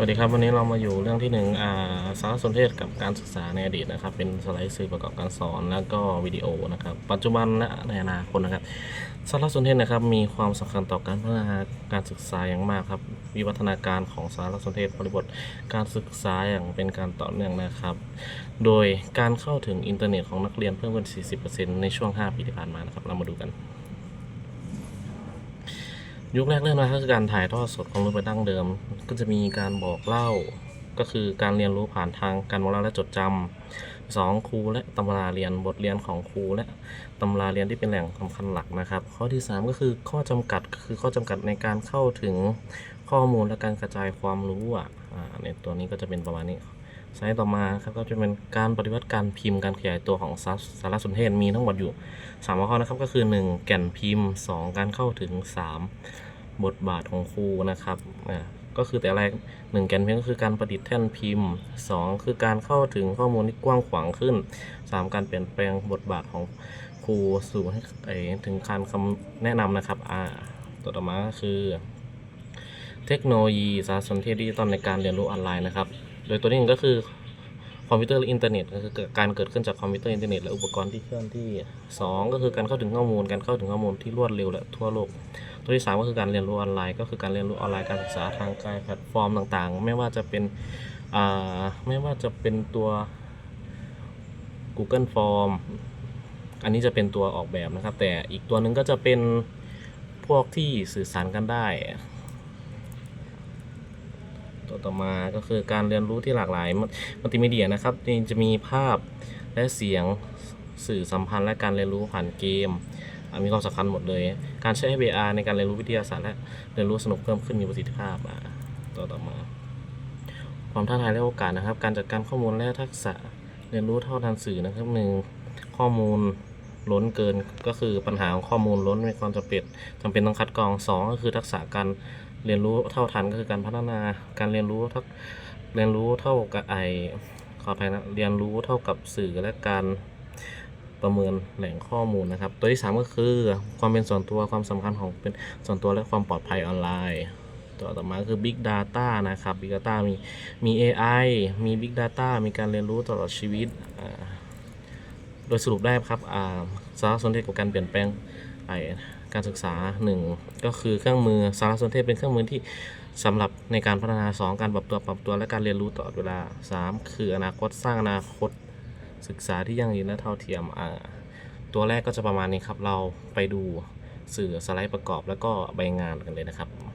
วัสดีครับวันนี้เรามาอยู่เรื่องที่หนึ่งอ่าสารสนเทศกับการศึกษาในอดีตนะครับ เป็นสไลด์สื่อประกอบการสอนแล้วก็วิดีโอนะครับ ปัจจุบันและในอนาคตนะครับสารสนเทศนะครับมีความสำคัญต่อการพัฒนาการศึกษาอย่างมากครับ วิวัฒนาการของสารสนเทศบริบทการศึกษาอย่างเป็นการต่อเนื่องนะครับ โดยการเข้าถึงอินเทอร์เน็ตของนักเรียนเพิ่มขึ้น 40%ในช่วง 5 ปีที่ผ่านมานะครับ เรามาดูกัน ยุคแรกเริ่มมาก็คือการถ่ายทอดสดของรูปแบบดั้งเดิม ก็จะมีการบอกเล่า ก็คือการเรียนรู้ผ่านทางการบอกเล่าและจดจำสองครูและตำราเรียนบทเรียนของครูและตำราเรียนที่เป็นแหล่งสำคัญหลักนะครับ ข้อที่ 3 ก็คือข้อจำกัดคือข้อจำกัดในการเข้าถึงข้อมูลและการกระจายความรู้อะในตัวนี้ก็จะเป็นประมาณนี้ สไลด์ต่อมาครับก็จะเป็นการปฏิวัติการพิมพ์การขยายตัวของสารสารสนเทศมีทั้งหมดอยู่3หัวข้อนะครับก็คือ 1 แก่นพิมพ์ 2 การเข้าถึง 3 บทบาทของครูนะครับอ่าก็คือแต่แรกหนึ่งแก่นพิมพ์ก็คือการประดิษฐ์แท่นพิมพ์ 2 คือการเข้าถึงข้อมูลที่กว้างขวางขึ้น 3 การเปลี่ยนแปลงบทบาทของครูสู่ให้ถึงการคำแนะนำนะครับอ่าตัวต่อมาก็คือ เทคโนโลยีสารสนเทศดิจิตอลในการเรียนรู้ออนไลน์นะครับ โดยตัวนี้หนึ่งก็คือคอมพิวเตอร์และอินเทอร์เน็ตก็คือการเกิดขึ้นจากคอมพิวเตอร์อินเทอร์เน็ตและอุปกรณ์ที่เคลื่อนที่สองก็คือการเข้าถึงข้อมูล การเข้าถึงข้อมูลที่รวดเร็วและทั่วโลก ตัวที่สามก็คือการเรียนรู้ออนไลน์ ก็คือการเรียนรู้ออนไลน์การศึกษาทางไกลแพลตฟอร์มต่างๆ ไม่ว่าจะเป็นไม่ว่าจะเป็นตัว Google Form อันนี้จะเป็นตัวออกแบบนะครับ แต่อีกตัวหนึ่งก็จะเป็นพวกที่สื่อสารกันได้ ตัวต่อมาก็คือการเรียนรู้ที่หลากหลายมัลติมีเดียนะครับนี่จะมีภาพและเสียงสื่อสัมพันธ์และการเรียนรู้ผ่านเกม มีความสำคัญหมดเลย การใช้ VR ในการเรียนรู้วิทยาศาสตร์และเรียนรู้สนุกเพิ่มขึ้นมีประสิทธิภาพอะตัวต่อมา ความท้าทายและโอกาสนะครับ การจัดการข้อมูลและทักษะเรียนรู้เท่าทันสื่อนะครับหนึ่งข้อมูลล้นเกินก็คือปัญหาของข้อมูลล้นมีความจำเป็นจำเป็นต้องคัดกรองสองก็คือทักษะการ เรียนรู้เท่าทันก็คือการพัฒนา การเรียนรู้เท่าเรียนรู้เท่ากับไอขออภัยนะเรียนรู้เท่ากับสื่อและการประเมินแหล่งข้อมูลนะครับ ตัวที่สามก็คือความเป็นส่วนตัวความสำคัญของเป็นส่วนตัวและความปลอดภัยออนไลน์ ตัวต่อมาคือ Big Data นะครับ Big Data มีมี AI มี Big Data มีการเรียนรู้ตลอดชีวิต โดยสรุปได้ครับสารสนเทศกับการเปลี่ยนแปลง ไอการศึกษา 1 ก็คือเครื่องมือสารสนเทศเป็นเครื่องมือที่สำหรับในการพัฒนา 2 การปรับตัวปรับตัวและการเรียนรู้ตลอดเวลา 3 คืออนาคตสร้างอนาคตศึกษาที่ยั่งยืนและเท่าเทียมอ่าตัวแรกก็จะประมาณนี้ครับเราไปดูสื่อสไลด์ประกอบแล้วก็ใบงานกันเลยนะครับ